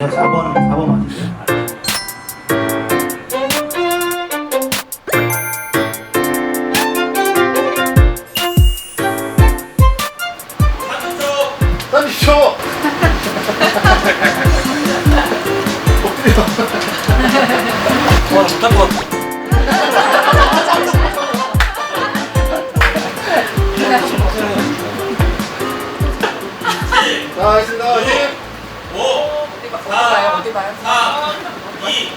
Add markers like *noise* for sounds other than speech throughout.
4번 4번 맞으세요? 던지쇼! 와 못한 것 같아. 자, 하겠습니다. 힘!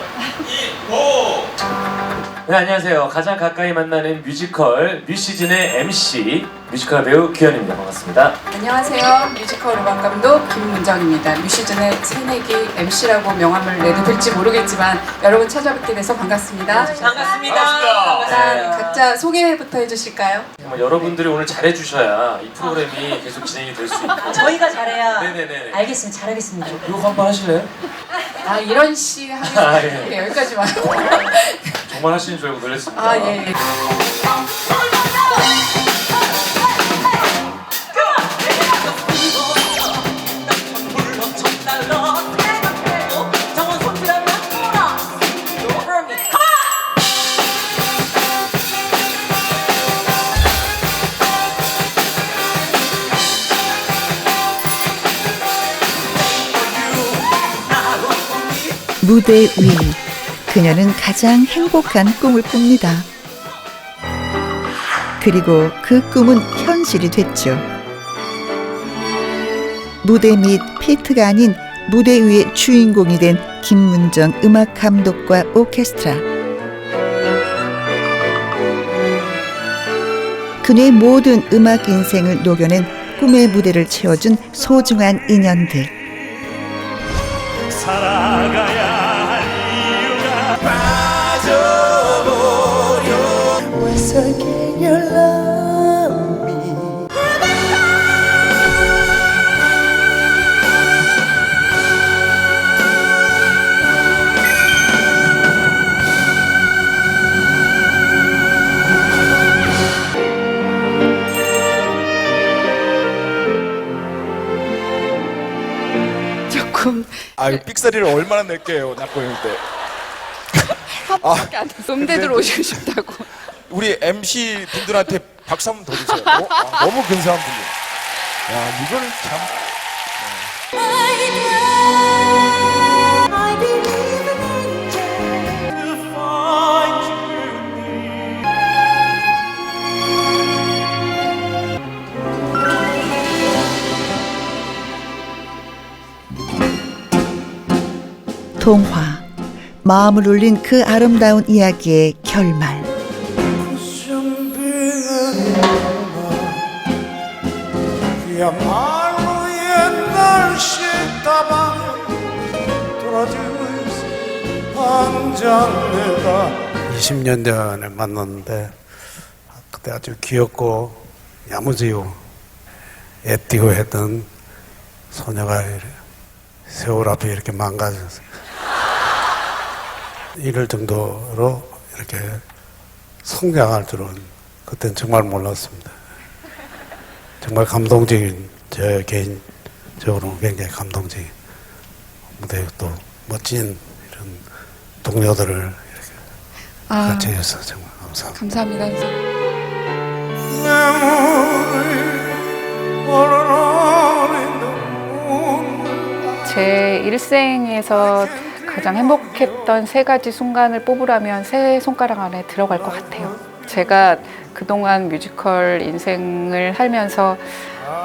네 안녕하세요. 가장 가까이 만나는 뮤지컬 뮤시즌의 MC 뮤지컬 배우 규현입니다. 반갑습니다. 안녕하세요. 뮤지컬 음악 감독 김문정입니다. 뮤시즌의 새내기 MC라고 명함을 내도 될지 모르겠지만 여러분 찾아뵙게 돼서 반갑습니다. 반갑습니다. 일단 각자 소개부터 해주실까요? 정말 여러분들이 오늘 잘해주셔야 이 프로그램이 계속 진행이 될 수 있고. 저희가 잘해야 네네네. 알겠습니다. 잘하겠습니다. 이거 한번 하실래요? 아 이런 씨 아, 하겠습니다. 예. 네, 여기까지만. 정말 하시는 줄 알고 놀랐습니다. 아 예. 예. 무대 위 그녀는 가장 행복한 꿈을 꿉니다. 그리고 그 꿈은 현실이 됐죠. 무대 및 피트가 아닌 무대 위의 주인공이 된 김문정 음악 감독과 오케스트라. 그녀의 모든 음악 인생을 녹여낸 꿈의 무대를 채워준 소중한 인연들. 아, 이거 삑사리를 얼마나 낼게요, 낙고 형 때. 밖에 안 돼서 음대들 오시고 싶다고. *laughs* 우리 MC 분들한테 박수 한 번 더 주세요. 어? 아, 너무 근사한 분들. 야, 이걸 참. 동화 마음을 울린 그 아름다운 이야기의 결말. 그야말로 옛날 식 다방 돌아주면서 한잔 내가 20년 전에 만났는데 그때 아주 귀엽고 야무지고 애띠고 했던 소녀가 세월 앞에 이렇게 망가져서 이럴 정도로 이렇게 성장할 줄은 그땐 정말 몰랐습니다. 정말 감동적인 제 개인적으로 굉장히 감동적인 무대 또 멋진 이런 동료들을 이렇게 아 같이 해서 정말 감사합니다. 감사합니다. 제 일생에서 가장 행복했던 세 가지 순간을 뽑으라면 세 손가락 안에 들어갈 것 같아요. 제가 그동안 뮤지컬 인생을 살면서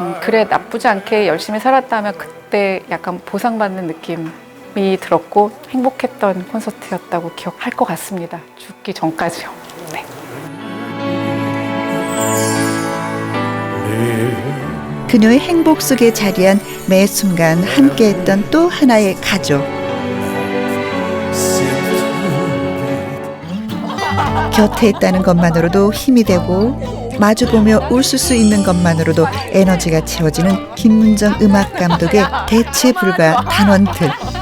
음, 그래 나쁘지 않게 열심히 살았다면 그때 약간 보상받는 느낌이 들었고 행복했던 콘서트였다고 기억할 것 같습니다. 죽기 전까지요. 네. 그녀의 행복 속에 자리한 매 순간 함께했던 또 하나의 가족 곁에 있다는 것만으로도 힘이 되고 마주보며 웃을 수 있는 것만으로도 에너지가 채워지는 김문정 음악 감독의 대체 불가 단원들